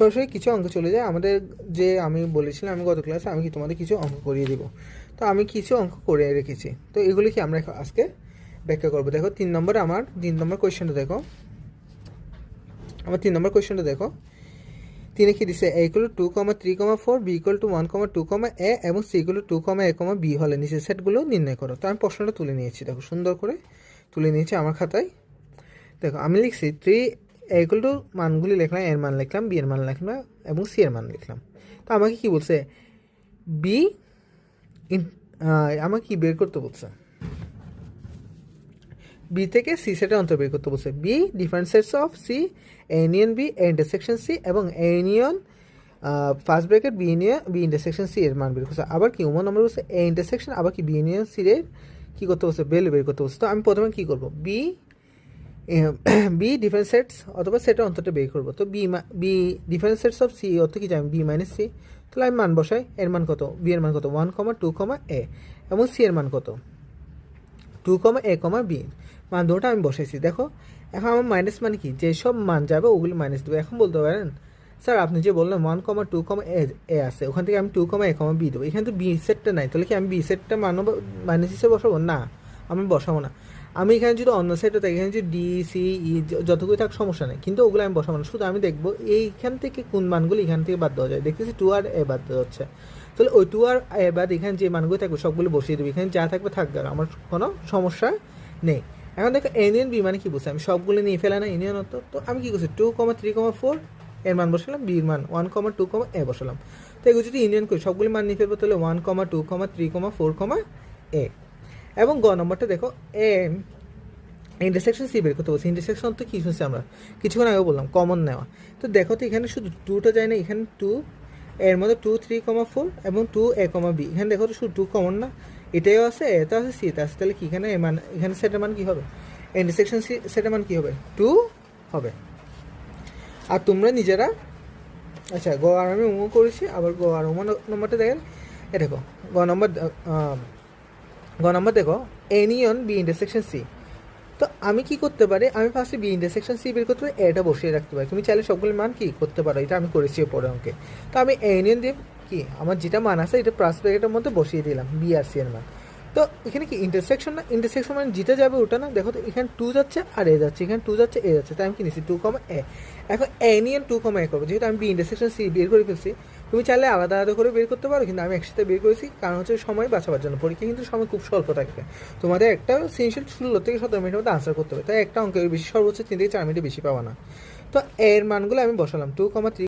সরাসরি কিছু অঙ্ক চলে যায়। আমাদের যে আমি বলেছিলাম আমি গত ক্লাসে আমি কি তোমাদের কিছু অঙ্ক করিয়ে দিব। তো আমি কিছু অঙ্ক করে রেখেছি। তো এগুলি কি আমরা আজকে ব্যাখ্যা করব? দেখো, তিন নম্বর আমার, তিন নম্বর কোয়েশ্চেনটা দেখো। আমার তিন নম্বর কোয়েশ্চেনটা দেখো। তিনি কি দিছে? A equal to comma three comma four B equal to one comma two comma A এবং C equal to comma A comma B হলে নিচের সেটগুলো নির্ণয় করো। তো আমি প্রশ্নটা তুলে নিয়েছি। দেখো, সুন্দর করে তুলে নিয়েছি আমার খাতায়। দেখো, আমি লিখছি থ্রি এগুলো টু মানগুলি লিখলাম, এর মান লিখলাম, বি এর মান লিখলাম এবং সি এর মান লিখলাম। তো আমাকে কি বলছে? বি আমাকে কি বের করতে বলছে? বি থেকে সি সেটের অন্তর বের করতে বলছে। B different sets of C union B A intersection C এবং union first bracket B union B intersection C এর মান বের করছে। আবার কি উমন নম্বর বলছে এ ইন্টারসেকশন আবার কি বি ইউনিয়ন সি এর কী করতে বলছে? বেল বের করতে বলছে। তো আমি প্রথমে কী করব? বি বি ডিফারেন্ট সেটস অথবা সেটের অন্তরটা বের করব। তো B B different sets of C অর্থ কি জানি? বি মাইনাস সি তাহলে আমি মান বসাই, এর মান কত? বি এর মান কত? One comma two comma A এবং সি এর মান কত? Two comma A comma B মান দুটো আমি বসাইছি, দেখো। এখন আমার মাইনাস মানে কি? যেসব মান যাবে, ওগুলি মাইনাস দেবো। এখন বলতে পারেন, স্যার আপনি যে বললেন ওয়ান কমা টু কমা এ এ আছে, ওখান থেকে আমি two comma A comma B দেবো। এখানে তো বি সেটটা নাই, তাহলে কি আমি বি সেটটা মানব মাইনাস হিসেবে বসাবো? না, আমি বসাবো না। আমি এখানে যদি অন্য সাইডে থাকি, এখানে যদি ডি সি ই যতগুলো থাক, সমস্যা নেই। কিন্তু ওগুলো আমি বসাবো না। শুধু আমি দেখব এইখান থেকে কোন মানগুলো এখান থেকে বাদ দেওয়া যায়। দেখতেছি টু আর এ বাদ দেওয়া হচ্ছে। তাহলে ওই টু আর এ বাদ এখানে যে মানগুলো থাকবে, সবগুলো বসিয়ে দেবো। এখানে যা থাকবে থাকবে আর আমার কোনো সমস্যা নেই। এখন দেখো ইউনিয়ন বি মানে কি বুঝছে? আমি সবগুলো নিয়ে ফেলা না ইউনিয়ন অত তো আমি কী করছি? Two comma three comma four এর মান বসালাম বির মান। ওয়ান কমা টু কমা এ বসালাম। তো এগুলো যদি ইউনিয়ন করি, সবগুলো মান নিয়ে ফেলব, তাহলে one comma two comma three comma four comma A এবং গ নম্বরটা দেখো এ ইন্টারসেকশন সি বের করতে বলছি। ইন্টারসেকশন তো কী শুনছি আমরা? কিছুক্ষণ আগে বললাম কমন নেওয়া। তো দেখো তো এখানে শুধু টুটা যায় না, এখানে টু এর মধ্যে টু থ্রি কমা ফোর এবং টু এ কমা বি এখানে দেখো তো শুধু টু কমন না এটাও আছে এতে আছে সি এতে আছে। তাহলে কি এখানে মান এখানে সেটের মান কী হবে? ইন্টারসেকশন সি সেটের মান কী হবে? টু হবে। আর তোমরা নিজেরা আচ্ছা গ আর আমি উমো করেছি, আবার গ আর উমো নম্বরটা দেখেন। এ দেখো, গ নম্বর গ নম্বর দেখো এনিয়ন বি ইন্টারসেকশন সি তো আমি কি করতে পারি? আমি ফার্স্টে বি ইন্টারসেকশন সি বের করতে পারি এটা বসিয়ে রাখতে পারি। তুমি চাইলে সবগুলো মান কি করতে পারো, এটা আমি করেছি পরে অঙ্কে। তো আমি এনিয়ন দিয়ে কি? আমার যেটা মান আছে, এটা প্লাস ব্র্যাকেটের মধ্যে বসিয়ে দিলাম বি আর সি এর মান। তো এখানে কি ইন্টারসেকশন না ইন্টারসেকশন মানে জিতে যাবে ওটা না? দেখো তো, এখানে টু যাচ্ছে আর এ যাচ্ছে, এখানে টু যাচ্ছে এ যাচ্ছে, তাই আমি কি নিচ্ছি টু কমা এ এখন এ নিয়ে টু কমা এ করব। যেহেতু আমি বি ইন্টারসেকশন সি বের করে ফেলছি, তুমি চাইলে আলাদা আলাদা করে বের করতে পারো, কিন্তু আমি একসাথে বের করেছি, কারণ হচ্ছে সময় বাঁচাবার জন্য। পরীক্ষা কিন্তু সময় খুব স্বল্প থাকবে। তোমাদের একটা সিনশিয়াল ষোলো থেকে সতেরো মিনিটের মধ্যে আনসার করতে হবে। তাই একটা অঙ্কের বেশি সর্বোচ্চ তিন থেকে চার মিনিটে বেশি পাবা না। তো এর মানগুলো আমি বসালাম টু কমা থ্রি